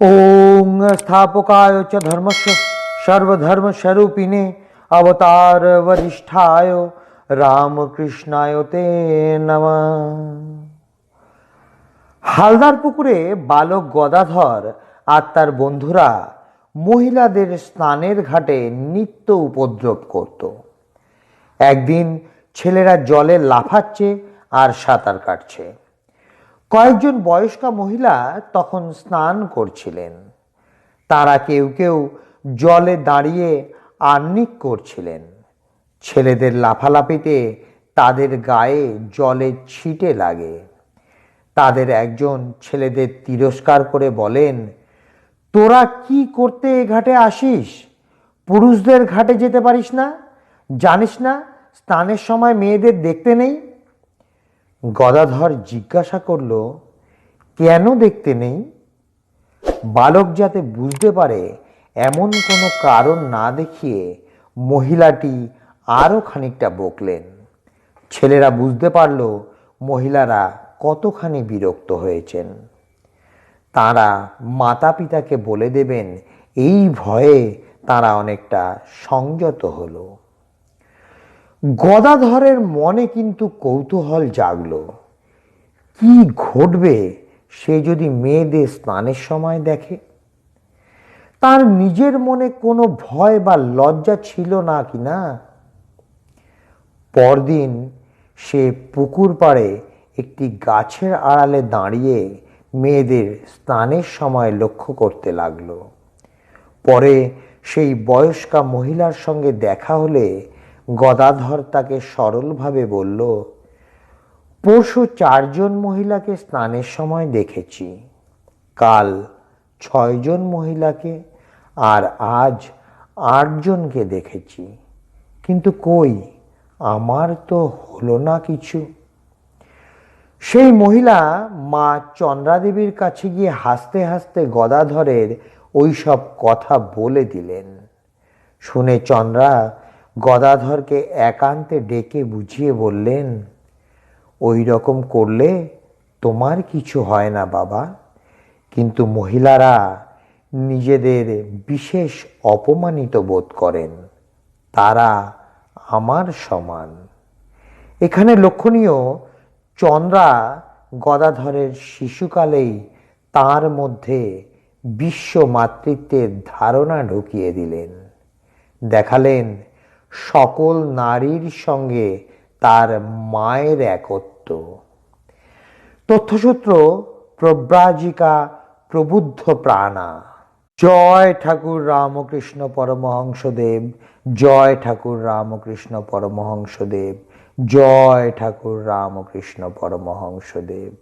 ওং স্থাপকায় চ ধর্মস্য সর্বধর্মস্বরূপিণে অবতার বরিষ্ঠায় রামকৃষ্ণায় তে নম হালদার পুকুরে বালক গদাধর আর তার বন্ধুরা মহিলাদের স্নানের ঘাটে নিত্য উপদ্রব করত। একদিন ছেলেরা জলে লাফাচ্ছে আর সাঁতার কাটছে। কয়েকজন বয়স্কা মহিলা তখন স্নান করছিলেন। তারা কেউ কেউ জলে দাঁড়িয়ে আর্নিক করছিলেন। ছেলেদের লাফালাফিতে তাদের গায়ে জলে ছিটে লাগে। তাদের একজন ছেলেদের তিরস্কার করে বলেন, তোরা কি করতে এ ঘাটে আসিস? পুরুষদের ঘাটে যেতে পারিস না। জানিস না, স্নানের সময় মেয়েদের দেখতে নেই? গদাধর জিজ্ঞাসা করল, কেন দেখতে নেই? বালক যাতে বুঝতে পারে, এমন কোনো কারণ না দেখিয়ে মহিলাটি আরও খানিকটা বকলেন। ছেলেরা বুঝতে পারল, মহিলারা কতখানি বিরক্ত হয়েছেন। তারা মাতা পিতাকে বলে দেবেন, এই ভয়ে তারা অনেকটা সংযত হলো। গদাধরের মনে কিন্তু কৌতূহল জাগলো। কি ঘটবে সে যদি মেয়েদের স্নানের সময় দেখে? তার নিজের মনে কোনো ভয় বা লজ্জা ছিল না কি না? পরদিন সে পুকুর পাড়ে একটি গাছের আড়ালে দাঁড়িয়ে মেয়েদের স্নানের সময় লক্ষ্য করতে লাগল। পরে সেই বয়স্কা মহিলার সঙ্গে দেখা হলে গদাধর তাকে সরলভাবে বলল, পরশু চারজন মহিলাকে স্নানের সময় দেখেছি। কাল ছয়জন মহিলাকে আর আজ আটজনকে দেখেছি। কিন্তু কই, আমার তো হলো না কিছু। সেই মহিলা মা চন্দ্রাদেবীর কাছে গিয়ে হাসতে হাসতে গদাধরের ওই সব কথা বলে দিলেন। শুনে চন্দ্রা গদাধরকে একান্তে ডেকে বুঝিয়ে বললেন, ওই রকম করলে তোমার কিছু হয় না বাবা। কিন্তু মহিলারা নিজেদের বিশেষ অপমানিত বোধ করেন। তারা আমার সমান। এখানে লক্ষণীয়, চন্দ্রা গদাধরের শিশুকালেই তার মধ্যে বিশ্ব মাতৃত্বের ধারণা ঢুকিয়ে দিলেন। দেখালেন সকল নারীর সঙ্গে তার মায়ের একত্ব। তথ্যসূত্র, প্রব্রাজিকা প্রবুদ্ধ প্রাণা জয় ঠাকুর রামকৃষ্ণ পরমহংসদেব, জয় ঠাকুর রামকৃষ্ণ পরমহংসদেব, জয় ঠাকুর রামকৃষ্ণ পরমহংসদেব।